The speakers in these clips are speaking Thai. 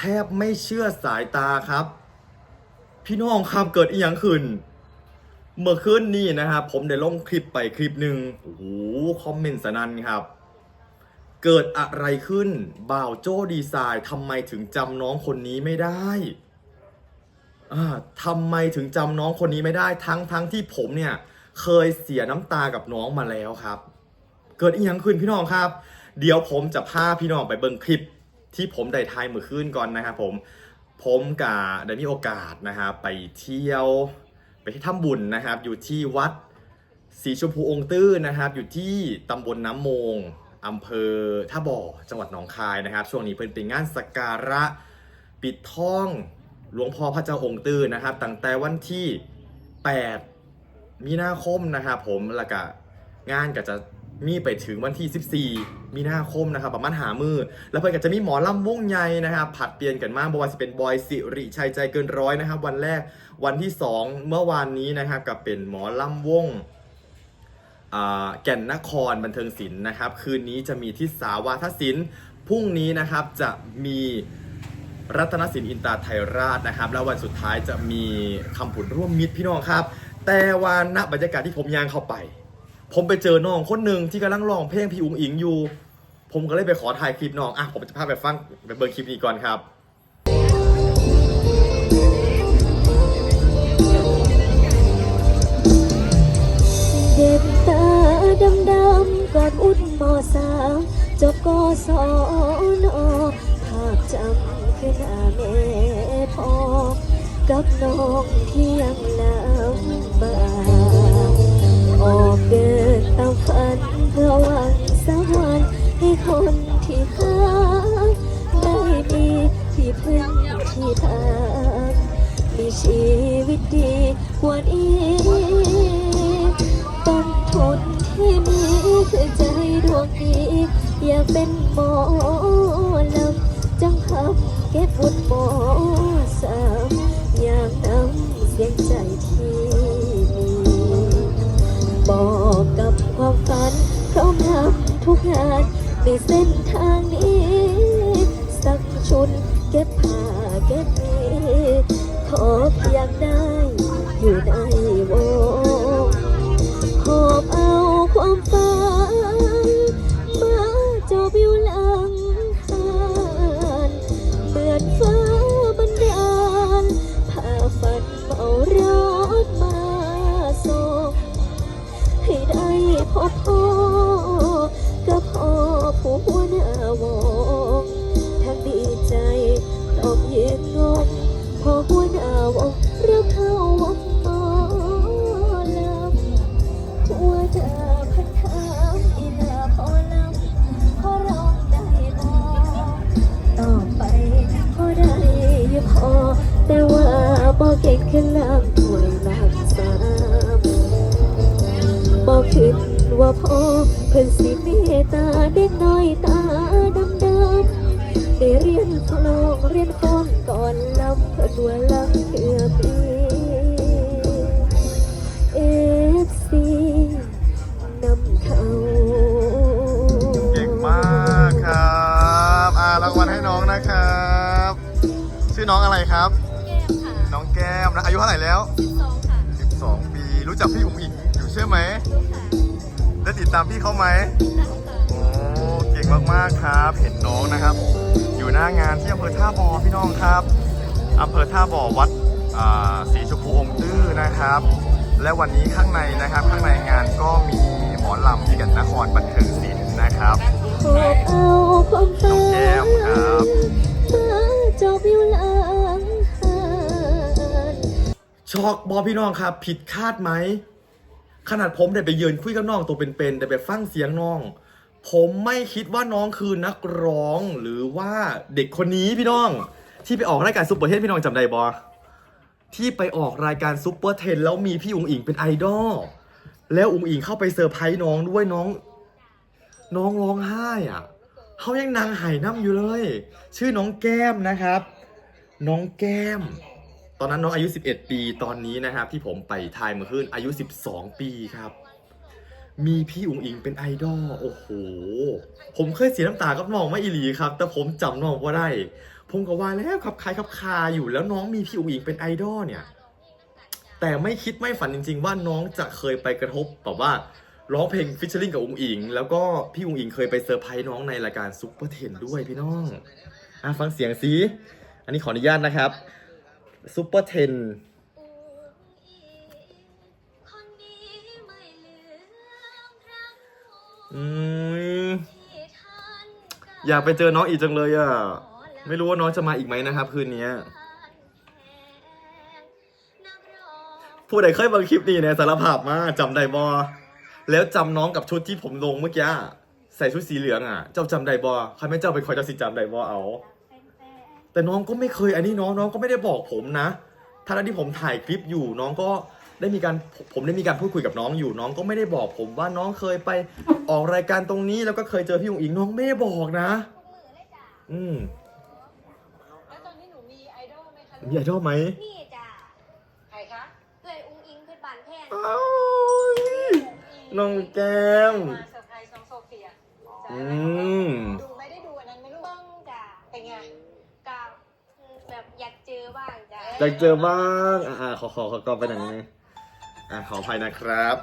แทบไม่เชื่อสายตาครับ พี่น้องครับเกิดอีหยังขึ้น เมื่อคืนนี้นะครับผมได้ลงคลิปไปคลิปหนึ่งโอ้โหคอมเมนต์สนั่นครับ เกิดอะไรขึ้น บ่าวโจ้ดีไซน์ทำไมถึงจำน้องคนนี้ไม่ได้อ่าทำไมถึงจำน้องคนนี้ไม่ได้ทั้งทั้งที่ผมเนี่ย เคยเสียน้ำตากับน้องมาแล้วครับ เกิดอีหยังขึ้นพี่น้องครับ เดี๋ยวผมจะพาพี่น้องไปเบิ่งคลิป ที่ผมได้ทายเมื่อคืนก่อนนะครับผมผมกับได้มีโอกาสนะครับไปเที่ยวไปที่ทำบุญนะครับ อยู่ที่วัดสีชมพูองค์ตื้อนะครับ อยู่ที่ตำบลน้ำโมงอำเภอท่าบ่อจังหวัดหนองคายนะครับ ช่วงนี้เพิ่นเป็นงานสักการะปิดท่องหลวงพ่อพระเจ้าองค์ตื้อนะครับตั้งแต่วันที่ 8 มีนาคมนะครับผมแล้วก็งานก็จะ มีไปถึงวันที่ 14 มีนาคมนะครับประมาณหามือ แล้วเพื่อนก็จะมีหมอลำวงใหญ่นะครับผัดเปลี่ยนกันมากบว่าจะเป็นบอยสิริชัยใจเกินร้อยนะครับ วันแรกวันที่ 2 เมื่อวานนี้นะครับกับเป็นหมอลำวงแก่นนครบันเทิงศิลป์นะครับ คืนนี้จะมีที่สาวาทศิลป์พรุ่งนี้นะครับจะมีรัตนศิลป์อินตาไทยราชนะครับ แล้ววันสุดท้ายจะมีคำผุนร่วมมิตรพี่น้องครับ แต่ว่าณบรรยากาศที่ผมย่างเข้าไป ผมไปเจอน้องคนหนึ่งที่กำลังร้องเพลงพี่อุ๋งอิงอยู่ ผมก็เลยไปขอถ่ายคลิปน้อง อะ ผมจะพาไปฟังไปเบิ่งคลิปนี้ก่อนครับเด็กตาดำดำก่อนอุ่นมอสามจบกศนอภาพจำคือหน้าแม่พอกับน้องที่ยังลำบาก กเดินตามฝันเพื่อหวังสักวันให้คนที่หาได้มีที่พึ่งที่ทางมีชีวิตดีกว่านี้ต้นทุนที่มีคือใจดวงนี้อยากเป็นหมอลำจังพับเก็บบุญ ทุกงานในเส้นทางนี้ สักชุนเก็บผ้าเก็บมีขอเพียงได้อยู่ในวงหอบเอาความฝันมาจบอยู่หลังหานเหมือนฟ้าบันดาลพาฝันเมารถมาส่งให้ได้พบพอ ถ้าวงทั้งดีใจพร้อมยืนงงพอหัวหน้าวงรับเข้าวังหมอลำหัวจะพันถามอีลาพอลำขอร้องได้บ่ต่อไปขอได้ยู่พอ แต่ว่าบ่เก่งขึ้นลำถวยลักสามบ่คิดว่าพอเพิ่นสิเมตตาเด็กน้อยตา ได้เรียนคลองเรียนฟ้อนก่อนลำเพิ่นว่าลำเพื่อพี่เอฟซีนำเขาเก่งมากครับอ่ารางวัลให้น้องนะครับ ชื่อน้องอะไรครับ แก้มค่ะน้องแก้มนะอายุเท่าไหร่แล้ว สองค่ะ12 ปี รู้จักพี่อุ๋งอิงอยู่ใช่ไหม ลูกค่ะได้ติดตามพี่เขาไหม ตั้ง มากๆครับ เห็นน้องนะครับ อยู่หน้างานที่อำเภอท่าบ่อพี่น้องครับอำเภอท่าบ่อวัดอ่าศรีชมพูองค์ตื้อนะครับ และวันนี้ข้างในนะครับ ข้างในงานก็มีหมอลำที่กันนครบันเทิงศิลป์นะครับหอบเอาความฝัน้องแก้มครับมาจบอยู่หลังหานช็อกบอพี่น้องครับ ผิดคาดไหม ขนาดผมได้ไปยืนคุยกับน้องตัวเป็นๆได้ไปฟังเสียงน้อง ผมไม่คิดว่าน้องคือนักร้องหรือว่าเด็กคนนี้พี่น้อง ที่ไปออกรายการซุปเปอร์เทนพี่น้องจำได้บอที่ไปออกรายการซุปเปอร์เทนแล้วมีพี่อุ๋งอิงเป็นไอดอลแล้วอุ๋งอิงเข้าไปเซอร์ไพรส์น้องด้วยน้อง น้องร้องไห้อะเขายังนางไห้น้ำอยู่เลย ชื่อน้องแก้มนะครับ น้องแก้ม ตอนนั้นน้องอายุ 11 ปีตอนนี้นะครับ ที่ผมไปทายเมื่อคืนอายุ 12 ปีครับ มีพี่อุ๋งอิงเป็นไอดอลโอ้โห ผมเคยเสียน้ำตากับน้องไม่อีหลีครับ แต่ผมจำน้องว่าได้ ผมก็ว่าแล้วครับคายครับคาอยู่แล้วน้องมีพี่อุ๋งอิงเป็นไอดอลเนี่ย แต่ไม่คิดไม่ฝันจริง ๆ ว่าน้องจะเคยไปกระทบแบบว่าร้องเพลงฟิชเชอร์ลิงกับอุ๋งอิง แล้วก็พี่อุ๋งอิงเคยไปเซอร์ไพรส์น้องในรายการซุปเปอร์เทนด้วยพี่น้องอะฟังเสียงสิอันนี้ขออนุญาตนะครับซุปเปอร์เทน อืมที่ท่านอยากไปเจอน้องอีกจังเลยอะ ไม่รู้ว่าน้องจะมาอีกไหมนะครับ คืนนี้นักร้องผู้ใดเคยเบิ่งคลิปนี้เนี่ยสารภาพมาจำได้บอแล้วจำน้องกับชุดที่ผมลงเมื่อกี้อะใส่ชุดสีเหลืองอะ เจ้าจำได้บอใครไม่เจ้าเป็นคอยจะสิจำได้บอเอา แต่น้องก็ไม่เคย อันนี้น้องน้องก็ไม่ได้บอกผมนะท่าที่ผมถ่ายคลิปอยู่น้องก็ ได้มีการผมได้มีการพูดคุยกับน้องอยู่น้องก็ไม่ได้บอกผมว่าน้องเคยไปออกรายการตรงนี้แล้วก็เคยเจอพี่อุ๋งอิงน้องไม่ได้บอกนะ อืมแล้วตอนนี้หนูมีไอดอลไหมคะมีไอดอลไหมนี่จ้ะใครคะเกยอุ้งอิงเพชรบานแพงอ้าวน้องแก้มมาเซอร์ไพรส์น้องโซเฟียอืมดูไม่ได้ดูอันนั้นไหม่รู้เบิ้งจ้ะเป็นไงกับแบบอยากเจอบ้างจ้ะอยากเจอบ้างอ่าขอขอขอกรอบไปหนังนี้ อ่าขออภัยนะครับ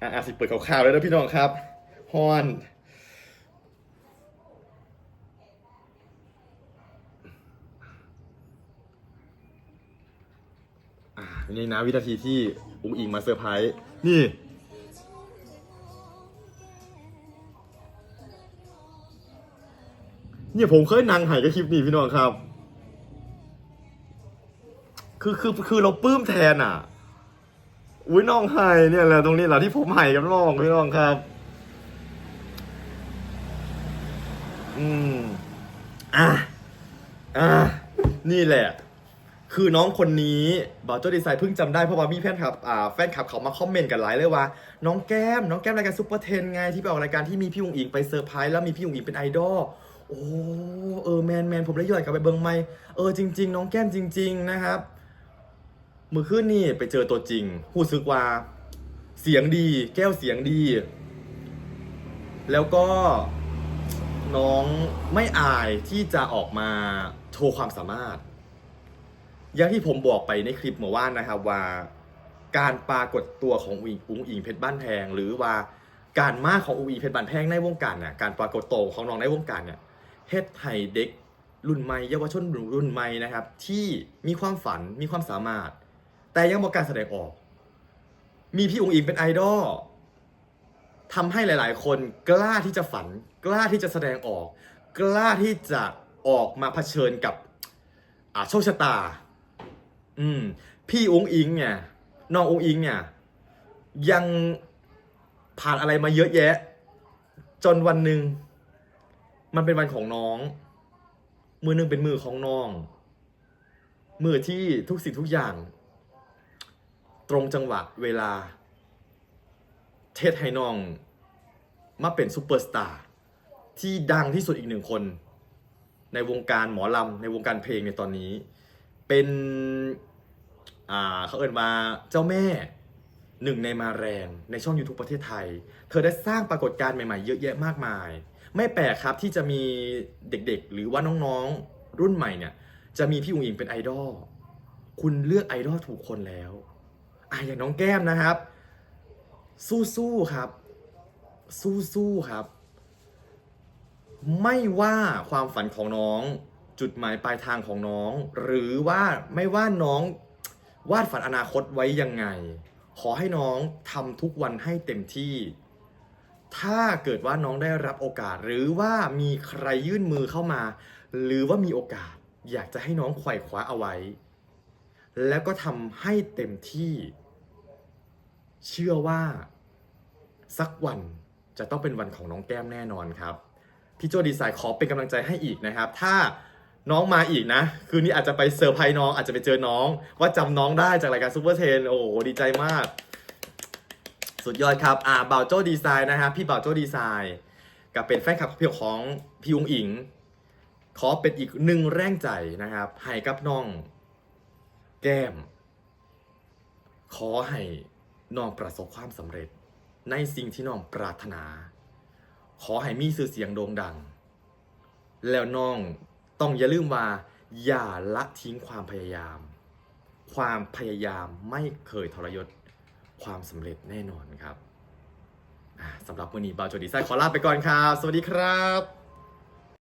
อ่าอ่าสิเปิดข่าวๆเลยนะพี่น้องครับฮอนอ่านี่นะวินาทีที่อุ้งอิงมาเซอร์ไพรส์นี่ เนี่ยผมเคยนั่งหายกับคลิปนี้พี่น้องครับ คือคือคือเราปลื้มแทนอะ อุ้ยน้องไห้เนี่ยแหละตรงนี้แหละที่ผมไห้กับน้องพี่น้องครับ อืมอะอะนี่แหละ คือน้องคนนี้บอโจดีไซน์เพิ่งจำได้เพราะว่ามีแฟนคลับอ่าแฟนคลับเขามาคอมเมนต์กันหลายเลยว่า น้องแก้ม น้องแก้มรายการซุปเปอร์เทนไงที่ไปออกรายการที่มีพี่อุ๋งอิงไปเซอร์ไพรส์แล้วมีพี่อุ๋งอิงเป็นไอดอลโอ้เออแมนแมนผมได้ย้อนกลับไปเบิงไม่เออจริง ๆ น้องแก้มจริง ๆ นะครับ มือขึ้นนี่ไปเจอตัวจริงพูดซึกว่า เสียงดี แก้วเสียงดี แล้วก็น้องไม่อายที่จะออกมาโชว์ความสามารถ อย่างที่ผมบอกไปในคลิปเมื่อวานนะครับว่า การปรากฏตัวของอุ๋งอุ๋งอิงเพชรบ้านแพง หรือว่าการมาของอุ๋งอิงเพชรบ้านแพงในวงการเนี่ยการปรากฏตัวของน้องในวงการเนี่ยเฮ็ดให้เด็กรุ่นใหม่เยาวชนรุ่นใหม่นะครับ ที่มีความฝันมีความสามารถ แต่ยังบอกการแสดงออก มีพี่อุ๋งอิงเป็นไอดอลทำให้หลาย ๆ คนกล้าที่จะฝัน กล้าที่จะแสดงออก กล้าที่จะออกมาเผชิญกับอาโชคชะตา อืม พี่อุ๋งอิงเนี่ยน้องอุ๋งอิงเนี่ย ยังผ่านอะไรมาเยอะแยะ จนวันหนึ่งมันเป็นวันของน้อง มือหนึ่งเป็นมือของน้อง มือที่ทุกสิ่งทุกอย่าง ตรงจังหวะเวลา เทศให้น้อง มาเป็นซูเปอร์สตาร์ที่ดังที่สุดอีกหนึ่งคน ในวงการหมอลำในวงการเพลงในตอนนี้ เป็นอ่าเขาเอ่นมาเจ้าแม่หนึ่งในมาแรงในช่อง YouTube ประเทศไทย เธอได้สร้างปรากฏการณ์ใหม่ๆ เยอะแยะมากมาย ไม่แปลกครับที่จะมีเด็กๆ หรือว่าน้องๆรุ่นใหม่เนี่ย จะมีพี่อุ๋งอิงเป็นไอดอล คุณเลือกไอดอลถูกคนแล้ว อะอย่างน้องแก้มนะครับ สู้ๆครับ สู้ๆครับ ไม่ว่าความฝันของน้อง จุดหมายปลายทางของน้อง หรือว่าไม่ว่าน้องวาดฝันอนาคตไว้ยังไง ขอให้น้องทำทุกวันให้เต็มที่ ถ้าเกิดว่าน้องได้รับโอกาส หรือว่ามีใครยื่นมือเข้ามา หรือว่ามีโอกาส อยากจะให้น้องไขว่คว้าเอาไว้ แล้วก็ทำให้เต็มที่ เชื่อว่าสักวันจะต้องเป็นวันของน้องแก้มแน่นอนครับ พี่โจดีไซน์ขอเป็นกำลังใจให้อีกนะครับ ถ้าน้องมาอีกนะ คืนนี้อาจจะไปเซอร์ไพรส์น้องอาจจะไปเจอน้อง ว่าจำน้องได้จากรายการซูเปอร์เทนโอ้โหดีใจมาก สุดยอดครับอ่าบ่าวโจดีไซน์นะครับพี่บ่าวโจดีไซน์กับเป็นแฟนคลับเพียวของพี่อุงอิง ขอเป็นอีกหนึ่งแรงใจนะครับให้กับน้อง แก้ม ขอให้ น้องประสบความสำเร็จ ในสิ่งที่น้องปรารถนา ขอให้มีชื่อเสียงโด่งดัง แล้วน้องต้องอย่าลืมว่า อย่าละทิ้งความพยายาม ความพยายามไม่เคยทรยศ ความสำเร็จแน่นอนครับอ่าสำหรับวันนี้บาวโจดีไซน์ขอลาไปก่อนครับ สวัสดีครับ